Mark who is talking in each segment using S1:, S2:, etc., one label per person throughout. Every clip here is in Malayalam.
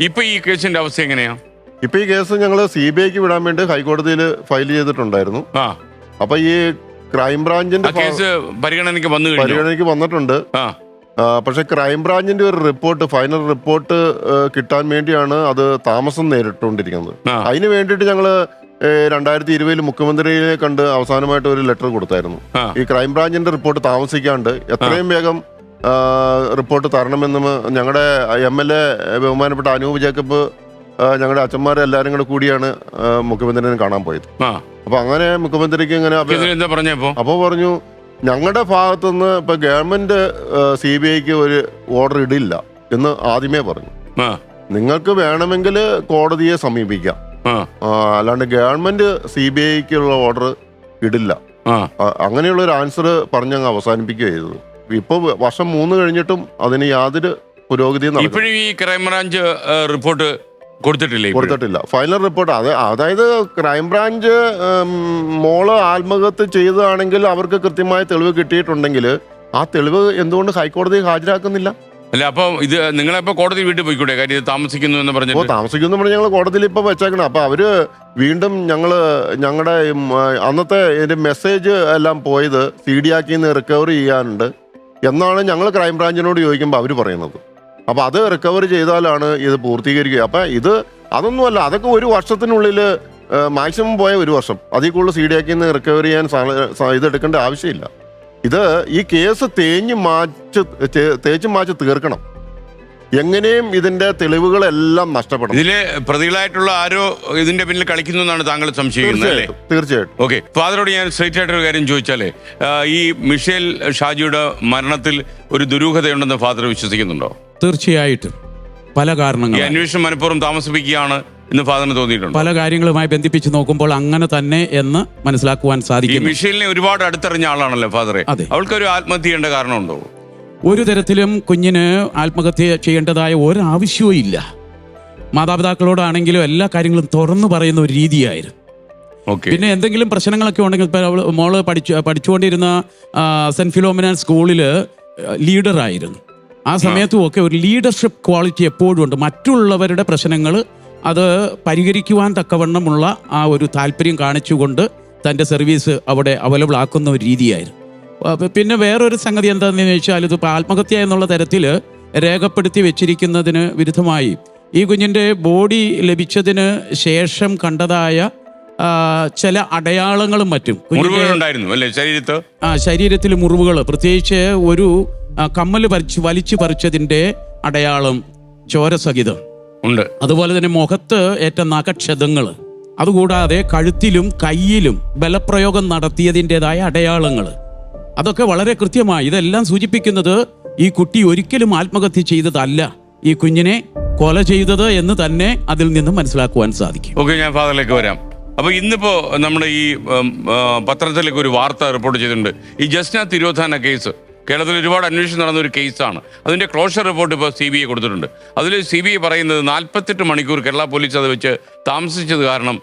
S1: ഇപ്പൊ ഈ കേസിന്റെ അവസ്ഥ എങ്ങനെയാ?
S2: ഇപ്പൊ ഈ കേസ് ഞങ്ങൾ സി ബി ഐക്ക് വിടാൻ വേണ്ടി ഹൈക്കോടതിയിൽ ഫയൽ ചെയ്തിട്ടുണ്ടായിരുന്നു.
S1: ആ.
S2: അപ്പൊ ഈ ക്രൈംബ്രാഞ്ചിന്റെ
S1: ആ കേസ് പരിഗണനയ്ക്ക് വന്നു കഴിഞ്ഞു?
S2: പരിഗണനയ്ക്ക് വന്നിട്ടുണ്ട്.
S1: ആ.
S2: ആ, പക്ഷെ ക്രൈംബ്രാഞ്ചിന്റെ ഒരു റിപ്പോർട്ട് ഫൈനൽ റിപ്പോർട്ട് കിട്ടാൻ വേണ്ടിയാണ് അത് താമസം നേരിട്ടുകൊണ്ടിരിക്കുന്നത്.
S1: ആ.
S2: അതിന് വേണ്ടിയിട്ട് ഞങ്ങൾ രണ്ടായിരത്തി ഇരുപതിൽ മുഖ്യമന്ത്രിയെ കണ്ട് അവസാനമായിട്ട് ഒരു ലെറ്റർ കൊടുത്തായിരുന്നു.
S1: ആ.
S2: ഈ ക്രൈംബ്രാഞ്ചിന്റെ റിപ്പോർട്ട് താമസിക്കാണ്ട് എത്രയും വേഗം റിപ്പോർട്ട് തരണമെന്നും ഞങ്ങളുടെ എം എൽ എ ബഹുമാനപ്പെട്ട അനൂപ് ജേക്കബ് ഞങ്ങളുടെ അച്ഛന്മാരെ എല്ലാവരും കൂടെ കൂടിയാണ് മുഖ്യമന്ത്രിനെ കാണാൻ പോയത്. അപ്പൊ അങ്ങനെ മുഖ്യമന്ത്രിക്ക് ഇങ്ങനെ അപ്പോൾ പറഞ്ഞു ഞങ്ങളുടെ ഭാഗത്തുനിന്ന് ഇപ്പൊ ഗവൺമെന്റ് സി ബി ഐക്ക് ഒരു ഓർഡർ ഇടില്ല എന്ന് ആദ്യമേ പറഞ്ഞു. നിങ്ങൾക്ക് വേണമെങ്കിൽ കോടതിയെ സമീപിക്കാം. അല്ലാണ്ട് ഗവൺമെന്റ് സി ബി ഐക്കുള്ള ഓർഡർ ഇടില്ല. അങ്ങനെയുള്ള ഒരു ആൻസർ പറഞ്ഞങ്ങ് അവസാനിപ്പിക്കുക ചെയ്തത് ഇപ്പൊ വർഷം മൂന്ന് കഴിഞ്ഞിട്ടും അതിന് യാതൊരു പുരോഗതിയും.
S1: ഇപ്പോഴും ഈ ക്രൈംബ്രാഞ്ച് റിപ്പോർട്ട് കൊടുത്തിട്ടില്ല
S2: കൊടുത്തിട്ടില്ല. ഫൈനൽ റിപ്പോർട്ട് അത് അതായത് ക്രൈംബ്രാഞ്ച് മോൾ ആത്മഹത്യ ചെയ്തതാണെങ്കിൽ അവർക്ക് കൃത്യമായ തെളിവ് കിട്ടിയിട്ടുണ്ടെങ്കിൽ ആ തെളിവ് എന്തുകൊണ്ട് ഹൈക്കോടതി ഹാജരാക്കുന്നില്ല?
S1: അല്ല അപ്പൊ ഇത് നിങ്ങളിപ്പോ കോടതി വീട്ടിൽ പോയിക്കൂടെ? കാര്യം ഇത് താമസിക്കുന്നു എന്ന് പറഞ്ഞു
S2: താമസിക്കുന്നു പറഞ്ഞ് ഞങ്ങൾ കോടതിയിൽ ഇപ്പൊ വെച്ചേക്കണം. അപ്പൊ അവർ വീണ്ടും ഞങ്ങൾ ഞങ്ങളുടെ അന്നത്തെ മെസ്സേജ് എല്ലാം പോയത് സി ഡി ആക്കിന്ന് റിക്കവർ ചെയ്യാനുണ്ട്. എന്നാണ് ഞങ്ങൾ ക്രൈംബ്രാഞ്ചിനോട് ചോദിക്കുമ്പോൾ അവർ പറയുന്നത്. അപ്പോൾ അത് റിക്കവർ ചെയ്താലാണ് ഇത് പൂർത്തീകരിക്കുക. അപ്പം ഇത് അതൊന്നുമല്ല അതൊക്കെ ഒരു വർഷത്തിനുള്ളിൽ മാക്സിമം പോയ ഒരു വർഷം. അതിൽ കൂടുതൽ സി ഡി ആക്കിന്ന് റിക്കവർ ചെയ്യാൻ സാ- സാ- ഇത് എടുക്കേണ്ട ആവശ്യമില്ല. ഇത് ഈ കേസ് തേഞ്ഞ് മാച്ച് തേച്ച് മാച്ച് തീർക്കണം. എങ്ങനെയും ഇതിന്റെ തെളിവുകളെല്ലാം നഷ്ടപ്പെടും.
S1: ഇതിലെ പ്രതികളായിട്ടുള്ള ആരോ ഇതിന്റെ പിന്നിൽ കളിക്കുന്നു എന്നാണ് താങ്കൾ സംശയിക്കുന്നത് അല്ലേ?
S2: തീർച്ചയായിട്ടും
S1: ഓക്കെ. ഫാദറോട് ഞാൻ സ്ട്രേറ്റ് ആയിട്ടൊരു കാര്യം ചോദിച്ചാലേ ഈ മിഷേൽ ഷാജിയുടെ മരണത്തിൽ ഒരു ദുരൂഹതയുണ്ടെന്ന് ഫാദർ വിശ്വസിക്കുന്നുണ്ടോ?
S3: തീർച്ചയായിട്ടും. പല
S1: ഈ
S3: കാരണങ്ങൾ
S1: അന്വേഷണം മനഃപൂർവം താമസിപ്പിക്കുകയാണ് എന്ന് ഫാദറിന് തോന്നിയിട്ടുണ്ട്.
S3: പല കാര്യങ്ങളുമായി ബന്ധിപ്പിച്ച് നോക്കുമ്പോൾ അങ്ങനെ തന്നെ എന്ന് മനസ്സിലാക്കുവാൻ
S1: സാധിക്കും
S3: സാധിക്കുന്നു.
S1: മിഷേലിനെ ഒരുപാട് അടുത്തറിഞ്ഞ ആളാണല്ലോ ഫാദറെ?
S3: അതെ.
S1: അവൾക്കൊരു ആത്മഹത്യ ചെയ്യേണ്ട കാരണമുണ്ടോ?
S3: ഒരു തരത്തിലും കുഞ്ഞിന് ആത്മഹത്യ ചെയ്യേണ്ടതായ ഒരാവശ്യവും ഇല്ല. മാതാപിതാക്കളോടാണെങ്കിലും എല്ലാ കാര്യങ്ങളും തുറന്നു പറയുന്ന ഒരു രീതിയായിരുന്നു.
S1: ഓക്കെ
S3: പിന്നെ എന്തെങ്കിലും പ്രശ്നങ്ങളൊക്കെ ഉണ്ടെങ്കിൽ മോൾ പഠിച്ചു പഠിച്ചുകൊണ്ടിരുന്ന സെന്റ് ഫിലോമിന സ്കൂളിൽ ലീഡറായിരുന്നു. ആ സമയത്തും ഒക്കെ ഒരു ലീഡർഷിപ്പ് ക്വാളിറ്റി എപ്പോഴും ഉണ്ട്. മറ്റുള്ളവരുടെ പ്രശ്നങ്ങൾ അത് പരിഹരിക്കുവാൻ തക്കവണ്ണമുള്ള ആ ഒരു താല്പര്യം കാണിച്ചുകൊണ്ട് തന്റെ സർവീസ് അവിടെ അവൈലബിൾ ആക്കുന്ന ഒരു രീതിയായിരുന്നു. പിന്നെ വേറൊരു സംഗതി എന്താണെന്ന് ചോദിച്ചാൽ ഇത് ആത്മഹത്യ എന്നുള്ള തരത്തിൽ രേഖപ്പെടുത്തി വെച്ചിരിക്കുന്നതിന് വിരുദ്ധമായി. ഈ കുഞ്ഞിന്റെ ബോഡി ലഭിച്ചതിന് ശേഷം കണ്ടതായ ചില അടയാളങ്ങളും മറ്റും.
S1: ശരീരത്ത്?
S3: ആ ശരീരത്തിൽ മുറിവുകൾ പ്രത്യേകിച്ച് ഒരു കമ്മൽ പറിച്ച് വലിച്ചു വലിച്ചു പറിച്ചതിന്റെ അടയാളം ചോരസഹിതം
S1: ഉണ്ട്.
S3: അതുപോലെ തന്നെ മുഖത്ത് ഏറ്റ നഖക്ഷതങ്ങൾ. അതുകൂടാതെ കഴുത്തിലും കയ്യിലും ബലപ്രയോഗം നടത്തിയതിന്റെതായ അടയാളങ്ങൾ. അതൊക്കെ വളരെ കൃത്യമായി ഇതെല്ലാം സൂചിപ്പിക്കുന്നത് ഈ കുട്ടി ഒരിക്കലും ആത്മഹത്യ ചെയ്തതല്ല. ഈ കുഞ്ഞിനെ കൊല ചെയ്തത് എന്ന് തന്നെ അതിൽ നിന്നും മനസ്സിലാക്കുവാൻ സാധിക്കും.
S1: ഓക്കെ ഞാൻ ഫാദറിലേക്ക് വരാം. അപ്പൊ ഇന്നിപ്പോ നമ്മുടെ ഈ പത്രത്തിലേക്ക് ഒരു വാർത്ത റിപ്പോർട്ട് ചെയ്തിട്ടുണ്ട്. ഈ ജസ്ന തിരോധാന കേസ്. കേരളത്തിൽ ഒരുപാട് അന്വേഷണം നടന്ന ഒരു കേസാണ്. അതിന്റെ ക്ലോഷർ റിപ്പോർട്ട് ഇപ്പോൾ സി ബി ഐ കൊടുത്തിട്ടുണ്ട്. അതിൽ സി ബി ഐ പറയുന്നത് നാൽപ്പത്തെട്ട് മണിക്കൂർ കേരള പോലീസ് അത് വെച്ച് താമസിച്ചത് കാരണം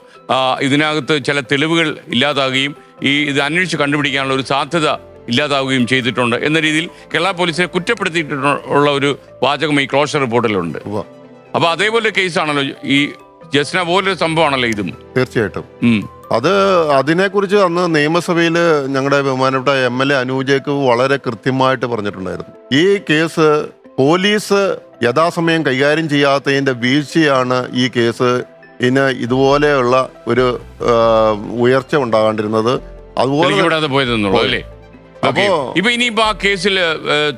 S1: ഇതിനകത്ത് ചില തെളിവുകൾ ഇല്ലാതാകുകയും ഈ ഇത് അന്വേഷിച്ച് കണ്ടുപിടിക്കാനുള്ള ഒരു സാധ്യത ഇല്ലാതാവുകയും ചെയ്തിട്ടുണ്ട് എന്ന രീതിയിൽ കേരള പോലീസിനെ കുറ്റപ്പെടുത്തിയിട്ടുള്ള ഒരു വാചകം ഈ ക്ലോഷർ റിപ്പോർട്ടിലുണ്ട്.
S2: അപ്പോൾ
S1: അപ്പൊ അതേപോലെ കേസാണല്ലോ ഈ ജസ്ന പോലൊരു സംഭവമാണല്ലോ ഇതും.
S2: തീർച്ചയായിട്ടും. അത് അതിനെക്കുറിച്ച് അന്ന് നിയമസഭയിൽ ഞങ്ങളുടെ ബഹുമാനപ്പെട്ട എം എൽ എ അനൂജയ്ക്ക് വളരെ കൃത്യമായിട്ട് പറഞ്ഞിട്ടുണ്ടായിരുന്നു. ഈ കേസ് പോലീസ് യഥാസമയം കൈകാര്യം ചെയ്യാത്തതിന്റെ വീഴ്ചയാണ് ഈ കേസ്. ഇന് ഇതുപോലെയുള്ള ഒരു ഉയർച്ച ഉണ്ടാകാണ്ടിരുന്നത്. അതുപോലെ
S1: ഇപ്പൊ ഇനിയിപ്പോ ആ കേസിൽ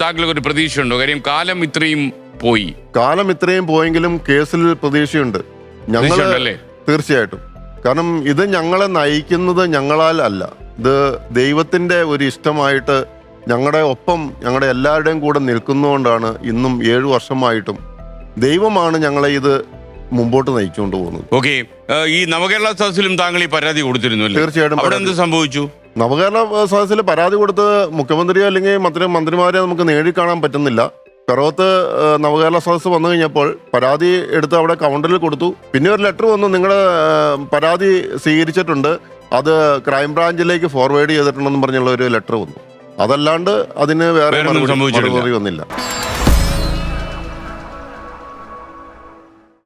S1: താങ്കൾക്ക് ഒരു പ്രതീക്ഷയുണ്ടോ? കാര്യം കാലം ഇത്രയും പോയി.
S2: കാലം ഇത്രയും പോയെങ്കിലും കേസിൽ പ്രതീക്ഷയുണ്ട്. ഞങ്ങൾ തീർച്ചയായിട്ടും. കാരണം ഇത് ഞങ്ങളെ നയിക്കുന്നത് ഞങ്ങളാൽ അല്ല. ഇത് ദൈവത്തിന്റെ ഒരു ഇഷ്ടമായിട്ട് ഞങ്ങളുടെ ഒപ്പം ഞങ്ങളുടെ എല്ലാവരുടെയും കൂടെ നിൽക്കുന്നതുകൊണ്ടാണ് ഇന്നും ഏഴു വർഷമായിട്ടും ദൈവമാണ് ഞങ്ങളെ ഇത് മുമ്പോട്ട് നയിച്ചുകൊണ്ട് പോകുന്നത്.
S1: ഓക്കെ. ഈ നവകേരള സദസ്സിലും താങ്കൾ ഈ പരാതി കൊടുത്തിരുന്നു
S2: തീർച്ചയായിട്ടും
S1: അവിടെ എന്ത് സംഭവിച്ചു?
S2: നവകേരള സദസ്സിൽ പരാതി കൊടുത്ത് മുഖ്യമന്ത്രിയോ അല്ലെങ്കിൽ മന്ത്രി മന്ത്രിമാരെ നമുക്ക് നേടി കാണാൻ പറ്റുന്നില്ല. പിറവത്ത് നവകേരള സദസ്സ് വന്നു കഴിഞ്ഞപ്പോൾ പരാതി എടുത്ത് അവിടെ കൗണ്ടറിൽ കൊടുത്തു. പിന്നെ ഒരു ലെറ്റർ വന്നു നിങ്ങളുടെ പരാതി സ്വീകരിച്ചിട്ടുണ്ട്. അത് ക്രൈംബ്രാഞ്ചിലേക്ക് ഫോർവേഡ് ചെയ്തിട്ടുണ്ടെന്ന് പറഞ്ഞുള്ള ഒരു ലെറ്റർ വന്നു. അതല്ലാണ്ട് അതിന് വേറെ. മറുപടി വന്നില്ല.